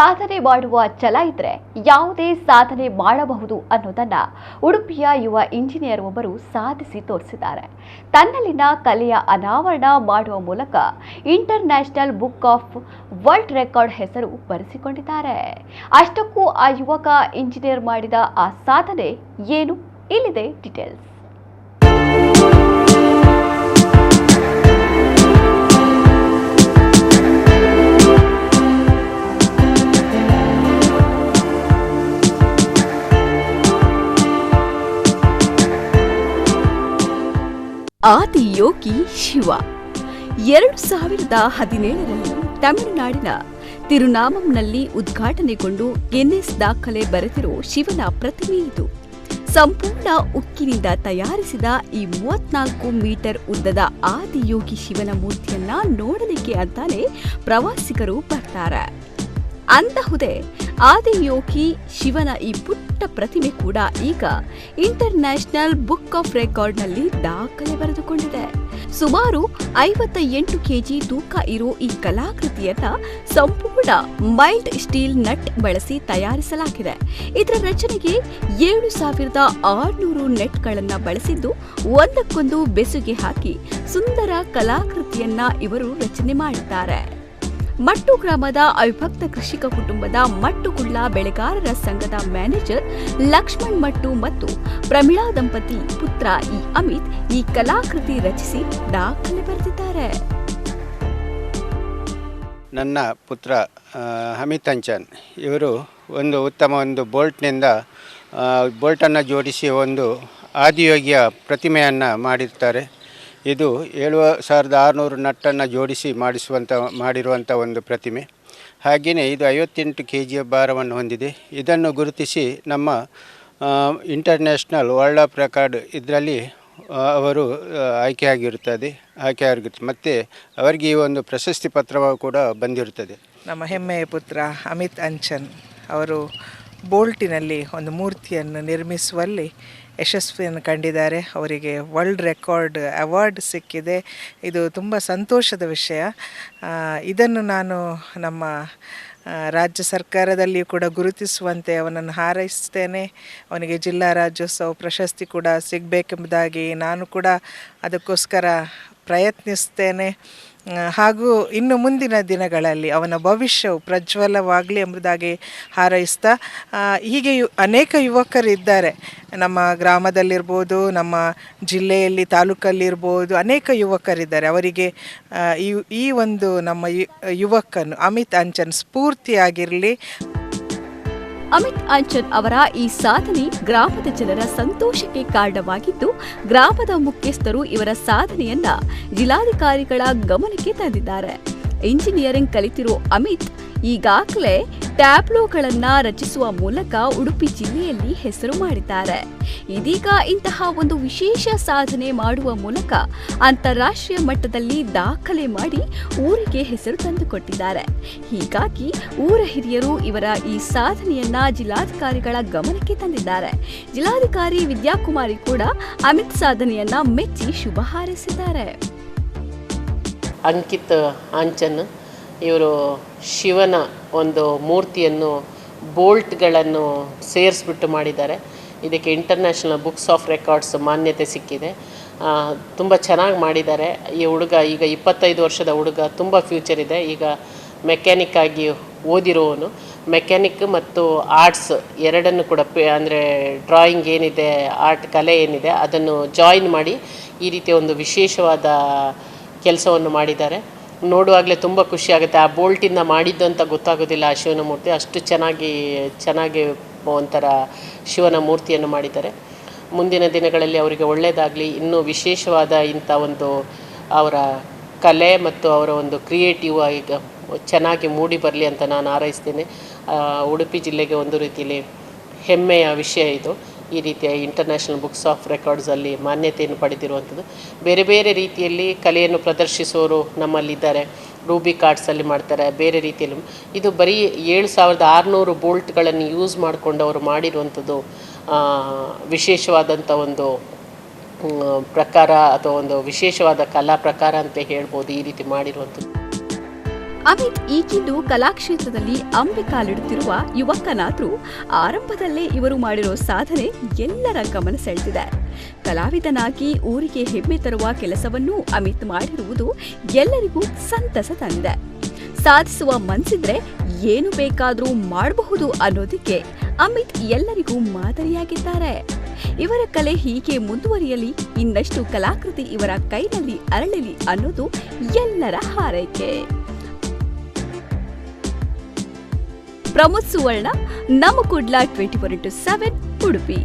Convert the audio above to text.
ಸಾಧನೆ ಮಾಡುವ ಛಲ ಇದ್ರೆ ಯಾವುದೇ ಸಾಧನೆ ಮಾಡಬಹುದು ಅನ್ನೋದನ್ನ ಉಡುಪಿಯ ಯುವ ಇಂಜಿನಿಯರ್ ಒಬ್ಬರು ಸಾಧಿಸಿ ತೋರಿಸಿದ್ದಾರೆ. ತನ್ನಲ್ಲಿನ ಕಲೆಯ ಅನಾವರಣ ಮಾಡುವ ಮೂಲಕ international book of world record ಹೆಸರು ಬರೆಸಿಕೊಂಡಿದ್ದಾರೆ. ಅಷ್ಟಕ್ಕೂ ಆ ಯುವಕ ಇಂಜಿನಿಯರ್ ಮಾಡಿದ ಆ ಸಾಧನೆ ಏನು? ಇಲ್ಲಿದೆ ಡೀಟೇಲ್ಸ್. ಆದಿಯೋಗಿ ಶಿವ. ಎರಡು ಸಾವಿರದ ಹದಿನೇಳರಲ್ಲಿ ತಮಿಳುನಾಡಿನ ತಿರುನಾಮಂನಲ್ಲಿ ಉದ್ಘಾಟನೆಗೊಂಡು ಗಿನ್ನೆಸ್ ದಾಖಲೆ ಬರೆದಿರೋ ಶಿವನ ಪ್ರತಿಮೆ ಇದು. ಸಂಪೂರ್ಣ ಉಕ್ಕಿನಿಂದ ತಯಾರಿಸಿದ ಈ ಮೂವತ್ನಾಲ್ಕು ಮೀಟರ್ ಉದ್ದದ ಆದಿಯೋಗಿ ಶಿವನ ಮೂರ್ತಿಯನ್ನ ನೋಡಲಿಕ್ಕೆ ಅಂತಾನೆ ಪ್ರವಾಸಿಗರು ಬರ್ತಾರೆ. ಅಂತಹುದೇ ಆದಿಯೋಗಿ ಶಿವನ ಈ ಪುಟ್ಟ ಪ್ರತಿಮೆ ಕೂಡ ಈಗ ಇಂಟರ್ ನ್ಯಾಷನಲ್ ಬುಕ್ ಆಫ್ ರೆಕಾರ್ಡ್ನಲ್ಲಿ ದಾಖಲೆ ಬರೆದುಕೊಂಡಿದೆ. ಸುಮಾರು ಐವತ್ತ ಎಂಟು ಕೆಜಿ ತೂಕ ಇರೋ ಈ ಕಲಾಕೃತಿಯನ್ನ ಸಂಪೂರ್ಣ ಮೈಲ್ಡ್ ಸ್ಟೀಲ್ ನಟ್ ಬಳಸಿ ತಯಾರಿಸಲಾಗಿದೆ. ಇದರ ರಚನೆಗೆ ಏಳು ಸಾವಿರದ ಆರುನೂರು ನೆಟ್ಗಳನ್ನ ಬಳಸಿದ್ದು ಒಂದಕ್ಕೊಂದು ಬೆಸುಗೆ ಹಾಕಿ ಸುಂದರ ಕಲಾಕೃತಿಯನ್ನ ಇವರು ರಚನೆ ಮಾಡಿದ್ದಾರೆ. ಮಟ್ಟು ಗ್ರಾಮದ ಅವಿಭಕ್ತ ಕೃಷಿಕ ಕುಟುಂಬದ ಮಟ್ಟುಗುಳ್ಳ ಬೆಳೆಗಾರರ ಸಂಘದ ಮ್ಯಾನೇಜರ್ ಲಕ್ಷ್ಮಣ್ ಮಟ್ಟು ಮತ್ತು ಪ್ರಮೀಳಾ ದಂಪತಿ ಪುತ್ರ ಇ ಅಮಿತ್ ಈ ಕಲಾಕೃತಿ ರಚಿಸಿ ದಾಖಲೆ ಬರೆದಿದ್ದಾರೆ. ನನ್ನ ಪುತ್ರ ಅಮಿತ್ ಅಂಚನ್. ಇವರು ಒಂದು ಉತ್ತಮ ಒಂದು ಬೋಲ್ಟ್ನಿಂದ ಬೋಲ್ಟನ್ನು ಜೋಡಿಸಿ ಒಂದು ಆದಿಯೋಗಿಯ ಪ್ರತಿಮೆಯನ್ನು ಮಾಡಿರ್ತಾರೆ. ಇದು ಏಳು ಸಾವಿರದ ಆರುನೂರು ನಟ್ಟನ್ನು ಜೋಡಿಸಿ ಮಾಡಿಸುವಂಥ ಮಾಡಿರುವಂಥ ಒಂದು ಪ್ರತಿಮೆ. ಹಾಗೆಯೇ ಇದು ಐವತ್ತೆಂಟು ಕೆ ಜಿಯ ಭಾರವನ್ನು ಹೊಂದಿದೆ. ಇದನ್ನು ಗುರುತಿಸಿ ನಮ್ಮ ಇಂಟರ್ನ್ಯಾಷನಲ್ ವರ್ಲ್ಡ್ ಆಫ್ ರೆಕಾರ್ಡ್ ಇದರಲ್ಲಿ ಅವರು ಆಯ್ಕೆಯಾಗಿರುತ್ತದೆ ಆಯ್ಕೆಯಾಗಿರುತ್ತೆ ಮತ್ತು ಅವರಿಗೆ ಈ ಒಂದು ಪ್ರಶಸ್ತಿ ಪತ್ರವು ಕೂಡ ಬಂದಿರುತ್ತದೆ. ನಮ್ಮ ಹೆಮ್ಮೆಯ ಪುತ್ರ ಅಮಿತ್ ಅಂಚನ್ ಅವರು ಬೋಲ್ಟಿನಲ್ಲಿ ಒಂದು ಮೂರ್ತಿಯನ್ನು ನಿರ್ಮಿಸುವಲ್ಲಿ ಯಶಸ್ವಿಯನ್ನು ಕಂಡಿದ್ದಾರೆ. ಅವರಿಗೆ ವರ್ಲ್ಡ್ ರೆಕಾರ್ಡ್ ಅವಾರ್ಡ್ ಸಿಕ್ಕಿದೆ. ಇದು ತುಂಬ ಸಂತೋಷದ ವಿಷಯ. ಇದನ್ನು ನಾನು ನಮ್ಮ ರಾಜ್ಯ ಸರ್ಕಾರದಲ್ಲಿಯೂ ಕೂಡ ಗುರುತಿಸುವಂತೆ ಅವನನ್ನು ಹಾರೈಸ್ತೇನೆ. ಅವನಿಗೆ ಜಿಲ್ಲಾ ರಾಜ್ಯೋತ್ಸವ ಪ್ರಶಸ್ತಿ ಕೂಡ ಸಿಗಬೇಕೆಂಬುದಾಗಿ ನಾನು ಕೂಡ ಅದಕ್ಕೋಸ್ಕರ ಪ್ರಯತ್ನಿಸ್ತೇನೆ. ಹಾಗೂ ಇನ್ನು ಮುಂದಿನ ದಿನಗಳಲ್ಲಿ ಅವನ ಭವಿಷ್ಯವು ಪ್ರಜ್ವಲವಾಗಲಿ ಎಂಬುದಾಗಿ ಹಾರೈಸ್ತಾ ಹೀಗೆ ಯು, ಅನೇಕ ಯುವಕರಿದ್ದಾರೆ. ನಮ್ಮ ಗ್ರಾಮದಲ್ಲಿರ್ಬೋದು, ನಮ್ಮ ಜಿಲ್ಲೆಯಲ್ಲಿ, ತಾಲೂಕಲ್ಲಿರ್ಬೋದು ಅನೇಕ ಯುವಕರಿದ್ದಾರೆ. ಅವರಿಗೆ ಈ ಈ ಒಂದು ನಮ್ಮ ಯುವಕನು ಅಮಿತ್ ಅಂಚನ್ ಸ್ಫೂರ್ತಿಯಾಗಿರಲಿ ಅಮಿತ್ ಅಂಚನ್ ಅವರ ಈ ಸಾಧನೆ ಗ್ರಾಮದ ಜನರ ಸಂತೋಷಕ್ಕೆ ಕಾರಣವಾಗಿದ್ದು, ಗ್ರಾಮದ ಮುಖ್ಯಸ್ಥರು ಇವರ ಸಾಧನೆಯನ್ನ ಜಿಲ್ಲಾಧಿಕಾರಿಗಳ ಗಮನಕ್ಕೆ ತಂದಿದ್ದಾರೆ. ಇಂಜಿನಿಯರಿಂಗ್ ಕಲಿತಿರೋ ಅಮಿತ್ ಈಗಾಗಲೇ ಟ್ಯಾಬ್ಲೋಗಳನ್ನ ರಚಿಸುವ ಮೂಲಕ ಉಡುಪಿ ಜಿಲ್ಲೆಯಲ್ಲಿ ಹೆಸರು ಮಾಡಿದ್ದಾರೆ. ಇದೀಗ ಇಂತಹ ಒಂದು ವಿಶೇಷ ಸಾಧನೆ ಮಾಡುವ ಮೂಲಕ ಅಂತಾರಾಷ್ಟ್ರೀಯ ಮಟ್ಟದಲ್ಲಿ ದಾಖಲೆ ಮಾಡಿ ಊರಿಗೆ ಹೆಸರು ತಂದುಕೊಟ್ಟಿದ್ದಾರೆ. ಹೀಗಾಗಿ ಊರ ಹಿರಿಯರು ಇವರ ಈ ಸಾಧನೆಯನ್ನ ಜಿಲ್ಲಾಧಿಕಾರಿಗಳ ಗಮನಕ್ಕೆ ತಂದಿದ್ದಾರೆ. ಜಿಲ್ಲಾಧಿಕಾರಿ ವಿದ್ಯಾಕುಮಾರಿ ಕೂಡ ಅಮಿತ್ ಸಾಧನೆಯನ್ನ ಮೆಚ್ಚಿ ಶುಭ ಹಾರೈಸಿದ್ದಾರೆ. ಅಂಕಿತ್ ಆಂಚನ್ ಇವರು ಶಿವನ ಒಂದು ಮೂರ್ತಿಯನ್ನು ಬೋಲ್ಟ್ಗಳನ್ನು ಸೇರಿಸ್ಬಿಟ್ಟು ಮಾಡಿದ್ದಾರೆ. ಇದಕ್ಕೆ ಇಂಟರ್ನ್ಯಾಷನಲ್ ಬುಕ್ಸ್ ಆಫ್ ರೆಕಾರ್ಡ್ಸ್ ಮಾನ್ಯತೆ ಸಿಕ್ಕಿದೆ. ತುಂಬ ಚೆನ್ನಾಗಿ ಮಾಡಿದ್ದಾರೆ. ಈ ಹುಡುಗ ಈಗ ಇಪ್ಪತ್ತೈದು ವರ್ಷದ ಹುಡುಗ, ತುಂಬ ಫ್ಯೂಚರ್ ಇದೆ. ಈಗ ಮೆಕ್ಯಾನಿಕ್ ಆಗಿ ಓದಿರುವವನು ಮೆಕ್ಯಾನಿಕ್ ಮತ್ತು ಆರ್ಟ್ಸ್ ಎರಡನ್ನು ಕೂಡ ಪೇ, ಅಂದರೆ ಡ್ರಾಯಿಂಗ್ ಏನಿದೆ ಆರ್ಟ್ ಕಲೆ ಏನಿದೆ, ಅದನ್ನು ಜಾಯಿನ್ ಮಾಡಿ ಈ ರೀತಿಯ ಒಂದು ವಿಶೇಷವಾದ ಕೆಲಸವನ್ನು ಮಾಡಿದ್ದಾರೆ. ನೋಡುವಾಗಲೇ ತುಂಬ ಖುಷಿ ಆಗುತ್ತೆ. ಆ ಬೋಲ್ಟಿಂದ ಮಾಡಿದ್ದು ಅಂತ ಗೊತ್ತಾಗೋದಿಲ್ಲ ಆ ಶಿವನ ಮೂರ್ತಿ ಅಷ್ಟು ಚೆನ್ನಾಗಿ ಚೆನ್ನಾಗಿ ಒಂಥರ ಶಿವನ ಮೂರ್ತಿಯನ್ನು ಮಾಡಿದ್ದಾರೆ. ಮುಂದಿನ ದಿನಗಳಲ್ಲಿ ಅವರಿಗೆ ಒಳ್ಳೆಯದಾಗಲಿ ಇನ್ನೂ ವಿಶೇಷವಾದ ಇಂಥ ಒಂದು ಅವರ ಕಲೆ ಮತ್ತು ಅವರ ಒಂದು ಕ್ರಿಯೇಟಿವ್ ಆಗಿ ಚೆನ್ನಾಗಿ ಮೂಡಿ ಬರಲಿ ಅಂತ ನಾನು ಹಾರೈಸ್ತೇನೆ. ಉಡುಪಿ ಜಿಲ್ಲೆಗೆ ಒಂದು ರೀತಿಯಲ್ಲಿ ಹೆಮ್ಮೆಯ ವಿಷಯ ಇದು. ಈ ರೀತಿಯ ಇಂಟರ್ನ್ಯಾಷನಲ್ ಬುಕ್ಸ್ ಆಫ್ ರೆಕಾರ್ಡ್ಸಲ್ಲಿ ಮಾನ್ಯತೆಯನ್ನು ಪಡೆದಿರುವಂಥದ್ದು. ಬೇರೆ ಬೇರೆ ರೀತಿಯಲ್ಲಿ ಕಲೆಯನ್ನು ಪ್ರದರ್ಶಿಸುವವರು ನಮ್ಮಲ್ಲಿದ್ದಾರೆ. ರೂಬಿ ಕಾರ್ಡ್ಸಲ್ಲಿ ಮಾಡ್ತಾರೆ, ಬೇರೆ ರೀತಿಯಲ್ಲಿ. ಇದು ಬರೀ ಏಳು ಸಾವಿರದ ಆರುನೂರು ಬೋಲ್ಟ್ಗಳನ್ನು ಯೂಸ್ ಮಾಡಿಕೊಂಡು ಅವರು ಮಾಡಿರುವಂಥದ್ದು ವಿಶೇಷವಾದಂಥ ಒಂದು ಪ್ರಕಾರ ಅಥವಾ ಒಂದು ವಿಶೇಷವಾದ ಕಲಾ ಪ್ರಕಾರ ಅಂತ ಹೇಳ್ಬೋದು ಈ ರೀತಿ ಮಾಡಿರುವಂಥದ್ದು. ಅಮಿತ್ ಈಗಿಂದು ಕಲಾಕ್ಷೇತ್ರದಲ್ಲಿ ಅಂಬೆ ಕಾಲಿಡುತ್ತಿರುವ ಯುವಕನಾದ್ರೂ ಆರಂಭದಲ್ಲೇ ಇವರು ಮಾಡಿರೋ ಸಾಧನೆ ಎಲ್ಲರ ಗಮನ ಸೆಳೆದಿದೆ. ಕಲಾವಿದನಾಗಿ ಊರಿಗೆ ಹೆಮ್ಮೆ ತರುವ ಕೆಲಸವನ್ನು ಅಮಿತ್ ಮಾಡಿರುವುದು ಎಲ್ಲರಿಗೂ ಸಂತಸ ತಂದಿದೆ. ಸಾಧಿಸುವ ಮನಸ್ಸಿದ್ರೆ ಏನು ಬೇಕಾದರೂ ಮಾಡಬಹುದು ಅನ್ನೋದಕ್ಕೆ ಅಮಿತ್ ಎಲ್ಲರಿಗೂ ಮಾದರಿಯಾಗಿದ್ದಾರೆ. ಇವರ ಕಲೆ ಹೀಗೆ ಮುಂದುವರಿಯಲಿ, ಇನ್ನಷ್ಟು ಕಲಾಕೃತಿ ಇವರ ಕೈನಲ್ಲಿ ಅರಳಲಿ ಅನ್ನೋದು ಎಲ್ಲರ ಹಾರೈಕೆ. ಪ್ರಮೋದ್ ಸುವರ್ಣ ನಮ್ಮ Kudla twenty four into seven Udupi.